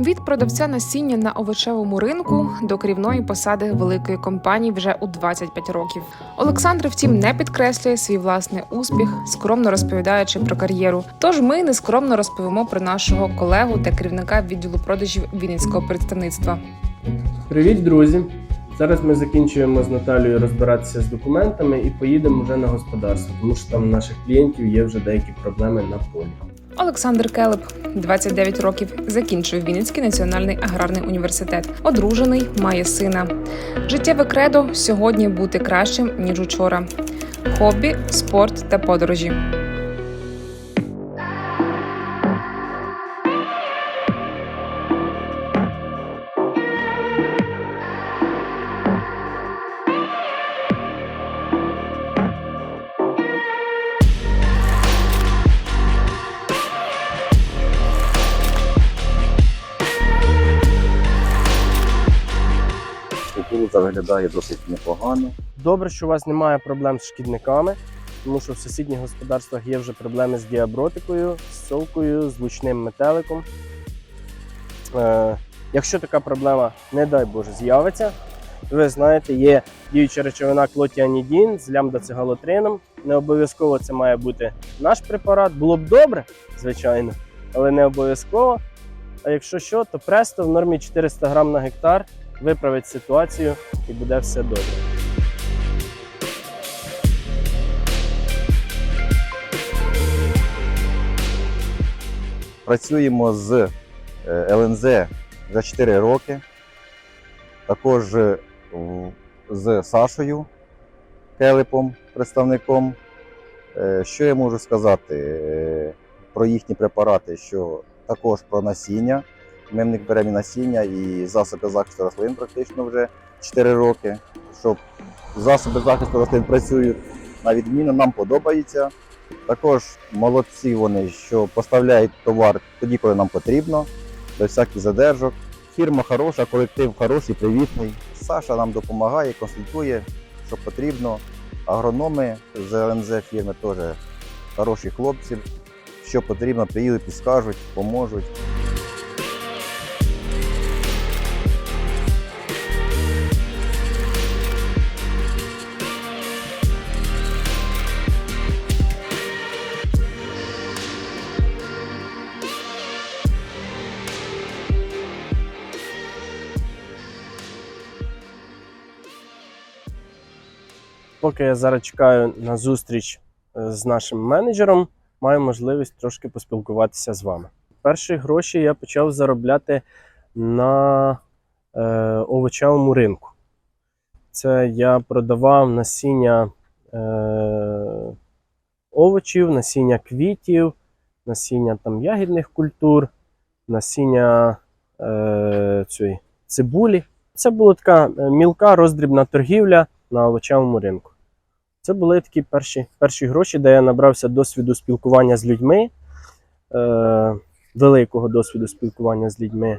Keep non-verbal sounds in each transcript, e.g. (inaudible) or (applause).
Від продавця насіння на овочевому ринку до керівної посади великої компанії вже у 25 років. Олександр, втім, не підкреслює свій власний успіх, скромно розповідаючи про кар'єру. Тож ми нескромно розповімо про нашого колегу та керівника відділу продажів Вінницького представництва. Привіт, друзі! Зараз ми закінчуємо з Наталією розбиратися з документами і поїдемо вже на господарство, тому що там наших клієнтів є вже деякі проблеми на полі. Олександр Келеп, 29 років, закінчив Вінницький національний аграрний університет. Одружений, має сина. Життєве кредо сьогодні бути кращим ніж учора. Хобі, спорт та подорожі. Кукурудза виглядає досить непогано. Добре, що у вас немає проблем з шкідниками, тому що в сусідніх господарствах є вже проблеми з діабротикою, з совкою, з лучним метеликом. Е, якщо така проблема, не дай Боже, з'явиться, ви знаєте, є діюча речовина клотіанідін з лямдоцигалотрином. Не обов'язково це має бути наш препарат. Було б добре, звичайно, але не обов'язково. А якщо що, то престо в нормі 400 грам на гектар виправить ситуацію і буде все добре. Працюємо з ЛНЗ за 4 роки. Також е, з Сашою Келепом, представником. Е, Що я можу сказати е, про їхні препарати, що також про насіння. Ми в них беремо і насіння і засоби захисту рослин практично вже 4 роки. Щоб засоби захисту рослин працюють на відміну, нам подобається. Також молодці вони, що поставляють товар тоді, коли нам потрібно, без всяких задержок. Фірма хороша, колектив хороший, привітний. Саша нам допомагає, консультує, що потрібно. Агрономи з ЛНЗ фірми теж хороші хлопці. Що потрібно, приїдуть, підскажуть, поможуть. Поки я зараз чекаю на зустріч е, з нашим менеджером, маю можливість трошки поспілкуватися з вами. Перші гроші я почав заробляти на е, овочевому ринку. Це я продавав насіння е, овочів, насіння квітів, насіння там, ягідних культур, насіння е, цієї цибулі. Це була така е, мілка роздрібна торгівля на овочевому ринку. Це були такі перші, перші гроші, де я набрався досвіду спілкування з людьми, е, великого досвіду спілкування з людьми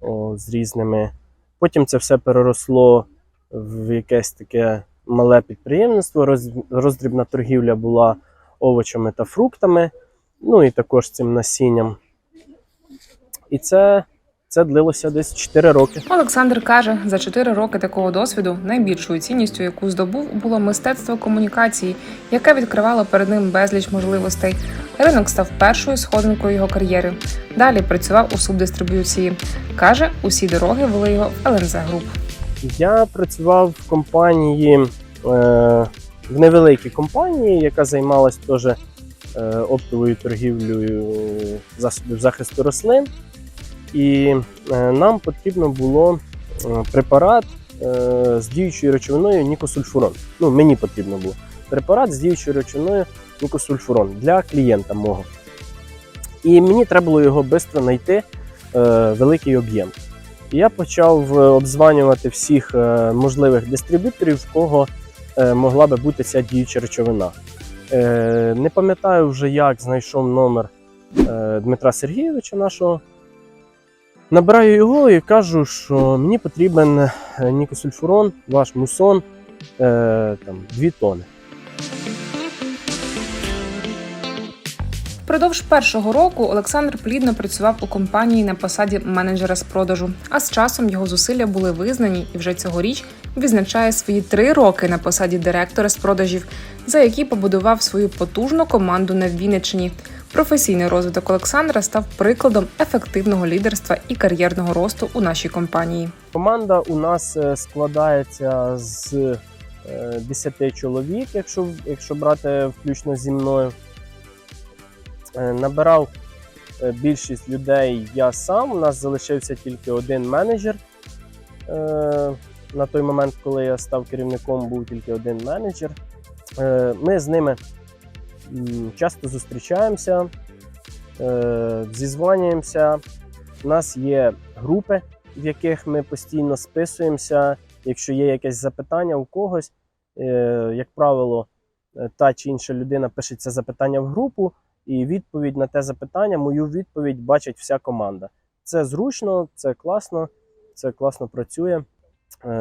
о, з різними. Потім це все переросло в якесь таке мале підприємництво. Роз, роздрібна торгівля була овочами та фруктами, ну і також цим насінням. І це, це длилося десь 4 роки. Олександр каже, за 4 роки такого досвіду найбільшою цінністю, яку здобув, було мистецтво комунікації, яке відкривало перед ним безліч можливостей. Ринок став першою сходинкою його кар'єри. Далі працював у субдистриб'юції. Каже, усі дороги вели його в ЛНЗ Груп. Я працював в компанії, е, в невеликій компанії, яка займалась теж е, оптовою торгівлею засобів захисту рослин. І е, нам потрібно було е, препарат е, з діючою речовиною нікосульфурон. Ну, мені потрібно було препарат з діючою речовиною нікосульфурон для клієнта мого. І мені треба було його швидко знайти великий об'єм. Я почав обзванювати всіх можливих дистриб'юторів, в кого могла би бути ця діюча речовина. Не пам'ятаю вже, як знайшов номер Дмитра Сергійовича нашого. Набираю його і кажу, що мені потрібен е, нікосульфурон, ваш мусон, е, там, 2 тони. Впродовж першого року Олександр плідно працював у компанії на посаді менеджера з продажу. А з часом його зусилля були визнані, і вже цьогоріч відзначає свої три роки на посаді директора з продажів, за які побудував свою потужну команду на Вінниччині. Професійний розвиток Олександра став прикладом ефективного лідерства і кар'єрного росту у нашій компанії. Команда у нас е, складається з е, 10 чоловік, якщо, якщо брати включно зі мною. Е, Набирав е, більшість людей я сам. У нас залишився тільки один менеджер. Е, На той момент, коли я став керівником, був тільки один менеджер. Е, Ми з ними часто зустрічаємося, е, зізванюємося. У нас є групи, в яких ми постійно списуємося. Якщо є якесь запитання у когось, е, як правило, е, та чи інша людина пише це запитання в групу, і відповідь на те запитання, мою відповідь бачить вся команда. Це зручно, це класно, це класно працює.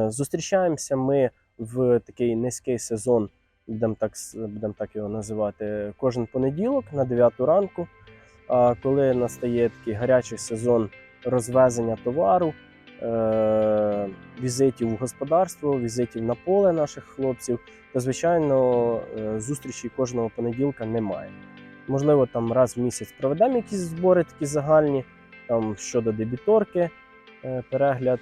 Зустрічаємося ми в такий низький сезон, будемо так, будемо так його називати, кожен понеділок на 9 ранку. Коли настає такий гарячий сезон розвезення товару, е- візитів у господарство, візитів на поле наших хлопців, то звичайно е, зустрічі кожного понеділка немає. Можливо, там раз в місяць проведемо якісь збори такі загальні, там щодо дебіторки, е, перегляд,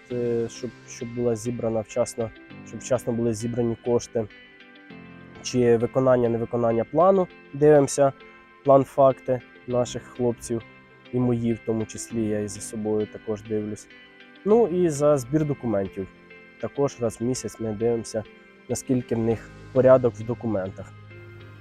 щоб, щоб була зібрана вчасно, щоб вчасно були зібрані кошти, чи виконання, невиконання плану. Дивимося план факти наших хлопців і мої, в тому числі, я і за собою також дивлюсь. Ну і за збір документів. Також раз в місяць ми дивимося, наскільки в них порядок в документах.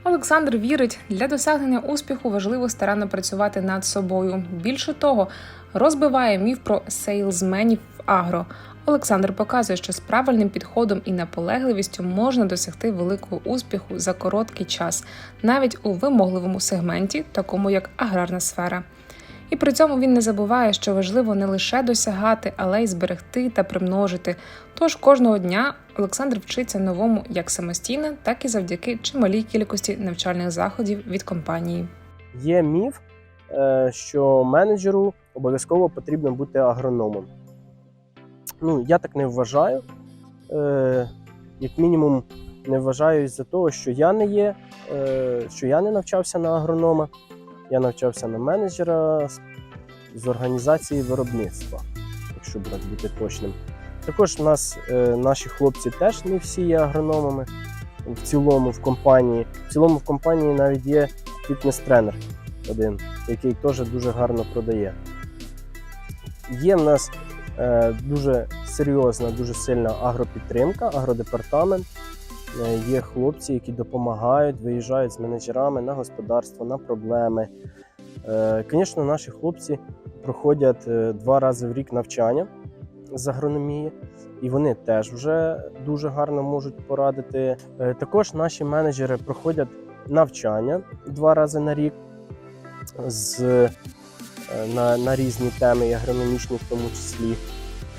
Олександр вірить, для досягнення успіху важливо старанно працювати над собою. Більше того, розбиває міф про сейлзменів агро. Олександр показує, що з правильним підходом і наполегливістю можна досягти великого успіху за короткий час, навіть у вимогливому сегменті, такому як аграрна сфера. І при цьому він не забуває, що важливо не лише досягати, але й зберегти та примножити. Тож кожного дня Олександр вчиться новому як самостійно, так і завдяки чималій кількості навчальних заходів від компанії. Є міф, е, що менеджеру обов'язково потрібно бути агрономом. Ну, я так не вважаю. Е, Як мінімум, не вважаю із-за того, що я не є, е, що я не навчався на агронома, я навчався на менеджера з- організації виробництва, якщо брати бути точним. Також нас е, наші хлопці теж не всі є агрономами в цілому в компанії. В цілому в компанії навіть є фітнес-тренер один, який теж дуже гарно продає. Є в нас дуже серйозна, дуже сильна агропідтримка, агродепартамент. Е, є хлопці, які допомагають, виїжджають з менеджерами на господарство, на проблеми. Е, Звісно, наші хлопці проходять е, два рази в рік навчання з агрономії, і вони теж вже дуже гарно можуть порадити. Е, Також наші менеджери проходять навчання два рази на рік з, е, на, на різні теми, і агрономічні в тому числі.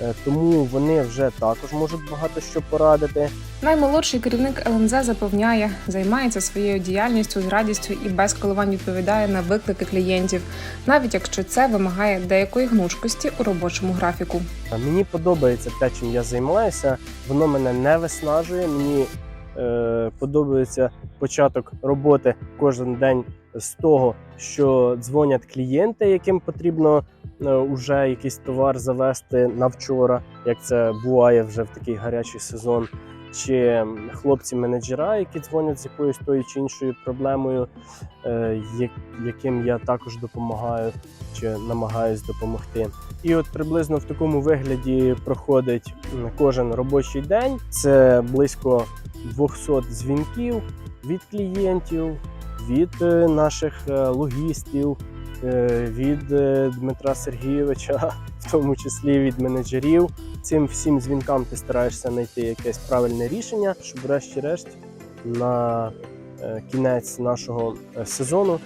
Е, Тому вони вже також можуть багато що порадити. Наймолодший керівник ЛНЗ запевняє, займається своєю діяльністю з радістю і без коливань відповідає на виклики клієнтів, навіть якщо це вимагає деякої гнучкості у робочому графіку. Мені подобається те, чим я займаюся. Воно мене не виснажує. Мені е, подобається початок роботи кожен день з того, що дзвонять клієнти, яким потрібно е, уже якийсь товар завести на вчора, як це буває вже в такий гарячий сезон. Чи хлопці-менеджера, які дзвонять з якоюсь тою чи іншою проблемою, е, яким я також допомагаю чи намагаюсь допомогти. І от приблизно в такому вигляді проходить кожен робочий день. Це близько 200 дзвінків від клієнтів, від е, наших е, логістів, е, від Дмитра Сергійовича, (laughs) в тому числі від менеджерів. Цим всім дзвінкам ти стараєшся знайти якесь правильне рішення, щоб врешті-решт на кінець нашого сезону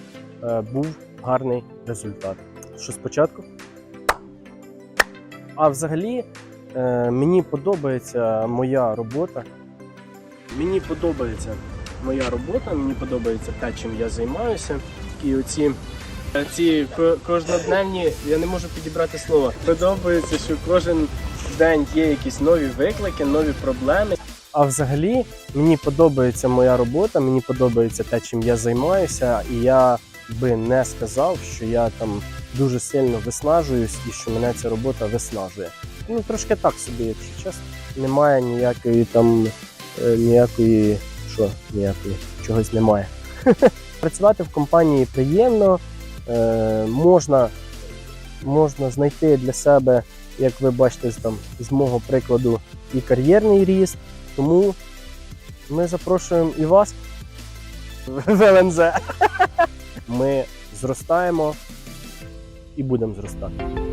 був гарний результат. Що спочатку? А взагалі мені подобається моя робота. Мені подобається моя робота, мені подобається те, чим я займаюся. І оці Ці кожнодневні, я не можу підібрати слова. Подобається, що кожен день є якісь нові виклики, нові проблеми. А взагалі мені подобається моя робота, мені подобається те, чим я займаюся, і я би не сказав, що я там дуже сильно виснажуюсь і що мене ця робота виснажує. Ну трошки так собі, якщо чесно. Немає ніякої там е, ніякої що, ніякої чогось немає. (laughs) Працювати в компанії приємно, е, можна, можна знайти для себе, як ви бачите, там, з мого прикладу, і кар'єрний ріст. Тому ми запрошуємо і вас в ЛНЗ. (laughs) Ми зростаємо і будемо зростати.